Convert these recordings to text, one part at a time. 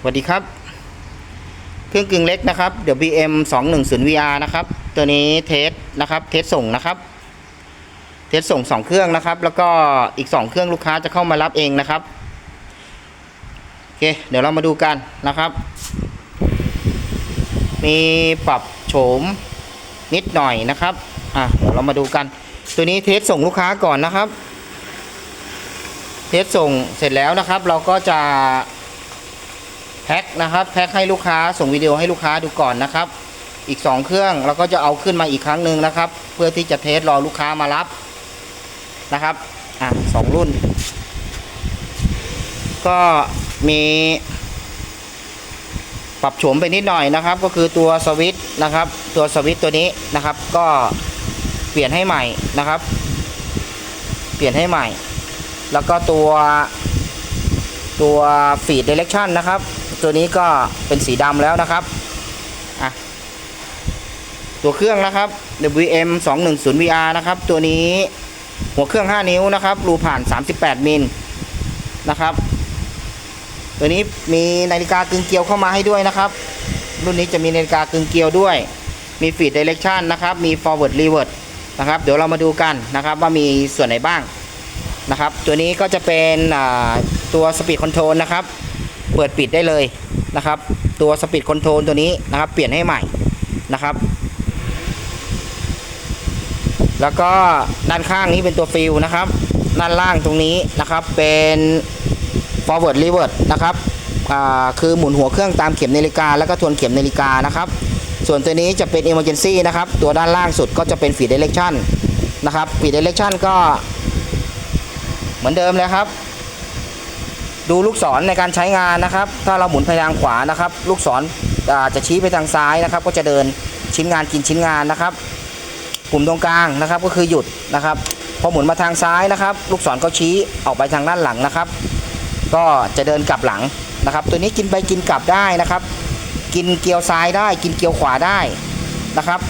สวัสดีครับ เครื่องกึ่งเล็กนะครับ WM 2 1 0 VR นะครับ ตัวนี้เทสนะครับ เทสส่งนะครับ เทสส่งสองเครื่องนะครับ แล้วก็อีกสองเครื่องลูกค้าจะเข้ามารับเองนะครับ โอเค เดี๋ยวเรามาดูกันนะครับ มีปรับโฉมนิดหน่อยนะครับ อะ เดี๋ยวเรามาดูกัน ตัวนี้เทสส่งลูกค้าก่อนนะครับ เทสส่งเสร็จแล้วนะครับ เราก็จะ แพ็คนะครับแพ็คให้ลูกค้าส่งวิดีโอให้ลูกค้าดูก่อนนะครับ อีก 2 เครื่องเราก็จะเอาขึ้นมาอีกครั้งหนึ่งนะครับ เพื่อที่จะเทสรอลูกค้ามารับนะครับอะสองรุ่น ก็มีปรับโฉมไปนิดหน่อยนะครับ ก็คือตัวสวิตช์นะครับ ตัวสวิตช์ตัวนี้นะครับ ก็เปลี่ยนให้ใหม่นะครับ เปลี่ยนให้ใหม่ แล้วก็ตัวตัวฟีดเดเร c ชันนะครับ ตัวนี้ก็เป็นสีดำแล้วนะครับอะตัวเครื่องนะครับ WM 210 VR นะครับ ตัวนี้หัวเครื่อง 5 นิ้วนะครับ รูผ่าน 38 มิลนะครับ ตัวนี้มีนาฬิกากึ่งเกลียวเข้ามาให้ด้วยนะครับ รุ่นนี้จะมีนาฬิกากึ่งเกลียวด้วย มีฟีดเดเร c ชันนะครับ มี forward reverse นะครับ เดี๋ยวเรามาดูกันนะครับว่ามีส่วนไหนบ้างนะครับ ตัวนี้ก็จะเป็นตัวสปีดคอนโทรลนะครับ เปิดปิดได้เลยนะครับ ตัวสปีดคอนโทรลตัวนี้นะครับ เปลี่ยนให้ใหม่นะครับ แล้วก็ด้านข้างนี้เป็นตัวฟิลนะครับ ด้านล่างตรงนี้นะครับเป็น forward reverse นะครับคือหมุนหัวเครื่องตามเข็มนาฬิกา แล้วก็ทวนเข็มนาฬิกานะครับ ส่วนตัวนี้จะเป็น emergency นะครับ ตัวด้านล่างสุดก็จะเป็น feed direction นะครับ feed direction ก็เหมือนเดิมเลยครับ ดูลูกศรในการใช้งานนะครับ ถ้าเราหมุนไปทางขวานะครับ ลูกศรจะชี้ไปทางซ้ายนะครับ ก็จะเดินชิ้นงานกินชิ้นงานนะครับปุ่มตรงกลางนะครับก็คือหยุดนะครับ พอหมุนมาทางซ้ายนะครับ ลูกศรก็ชี้ออกไปทางด้านหลังนะครับ ก็จะเดินกลับหลังนะครับ ตัวนี้กินไปกินกลับได้นะครับ กินเกียวซ้ายได้ กินเกียวขวาได้นะครับ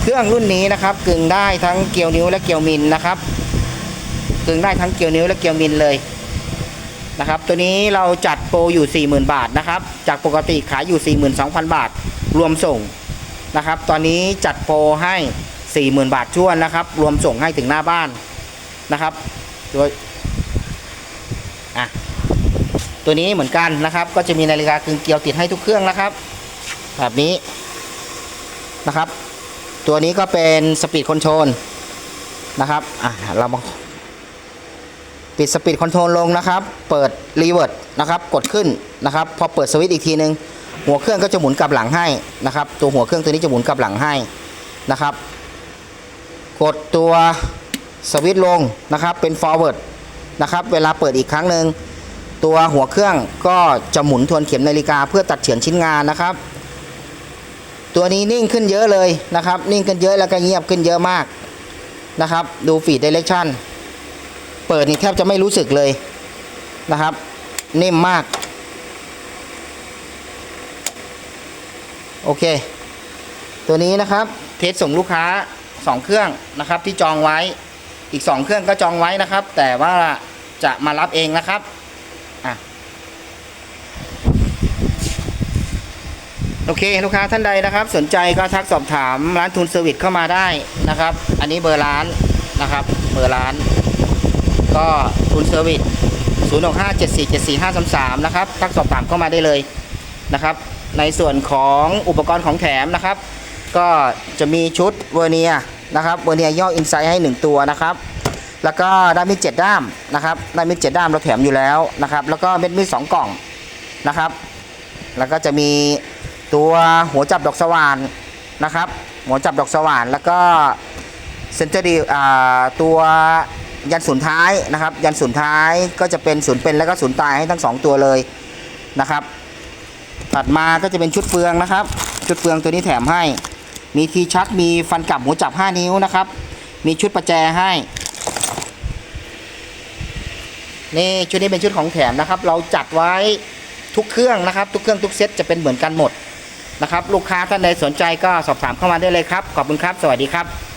เครื่องรุ่นนี้นะครับกึ่งได้ทั้งเกียวนิ้วและเกียวมิลนะครับกึ่งได้ทั้งเกียวนิ้วและเกียวมิลเลย นะครับ ตัวนี้เราจัดโปรอยู่ 40,000 บาทนะครับ จากปกติขายอยู่ 42,000 บาท รวมส่งนะครับ ตอนนี้จัดโปรให้ 40,000 บาทช่วนนะครับ รวมส่งให้ถึงหน้าบ้านนะครับโดยอะตัวนี้เหมือนกันนะครับ ก็จะมีนาฬิกากึ่งเกียวติดให้ทุกเครื่องนะครับ แบบนี้นะครับ ตัวนี้ก็เป็นสปีดคอนโทรลนะครับอะเรามา ปิดสปีดคอนโทรลลงนะครับ เปิดรีเวิร์ดนะครับ กดขึ้นนะครับ พอเปิดสวิตช์อีกทีนึง หัวเครื่องก็จะหมุนกลับหลังให้นะครับ ตัวหัวเครื่องตัวนี้จะหมุนกลับหลังให้นะครับ กดตัวสวิตช์ลงนะครับ เป็น forward นะครับ เวลาเปิดอีกครั้งหนึ่งตัวหัวเครื่องก็จะหมุนทวนเข็มนาฬิกาเพื่อตัดเฉือนชิ้นงานนะครับ ตัวนี้นิ่งขึ้นเยอะเลยนะครับ นิ่งขึ้นเยอะแล้วก็เงียบขึ้นเยอะมากนะครับ ดูฟีดเดเรคชั่น เปิดนี่แทบจะไม่รู้สึกเลยนะครับ นิ่มมาก โอเค ตัวนี้นะครับ เทสส่งลูกค้า 2 เครื่องนะครับ ที่จองไว้อีก 2 เครื่องก็จองไว้นะครับ แต่ว่าจะมารับเองนะครับอะโอเค ลูกค้าท่านใดนะครับ สนใจก็ทักสอบถามร้านทุนเซอร์วิสเข้ามาได้นะครับ อันนี้เบอร์ร้านนะครับ เบอร์ร้าน ก็ทุนเซอร์วิส0657474533 นะครับทักสอบถามเข้ามาได้เลยนะครับ ในส่วนของอุปกรณ์ของแถมนะครับ ก็จะมีชุดเวอร์เนียนะครับเวอร์เนียย่ออินไซด์ให้ 1 ตัวนะครับ แล้วก็ด้ามมีดเจ็ดด้ามนะครับด้ามมีดเจ็ดด้ามเราแถมอยู่แล้วนะครับ แล้วก็เม็ดมีดสองกล่องนะครับ แล้วก็จะมีตัวหัวจับดอกสว่านนะครับ หัวจับดอกสว่านแล้วก็เซนเตอร์ดีอ่าตัว ยันศูนย์ท้ายนะครับ ยันศูนย์ท้ายก็จะเป็นศูนย์เป็นแล้วก็ศูนย์ตายให้ทั้งสองตัวเลยนะครับ ถัดมาก็จะเป็นชุดเฟืองนะครับ ชุดเฟืองตัวนี้แถมให้ มีทีชักมีฟันกลับหัวจับ 5 นิ้วนะครับ มีชุดประแจให้นี่ชุดนี้เป็นชุดของแถมนะครับ เราจัดไว้ทุกเครื่องนะครับ ทุกเครื่องทุกเซตจะเป็นเหมือนกันหมดนะครับ ลูกค้าท่านใดสนใจก็สอบถามเข้ามาได้เลยครับ ขอบคุณครับ สวัสดีครับ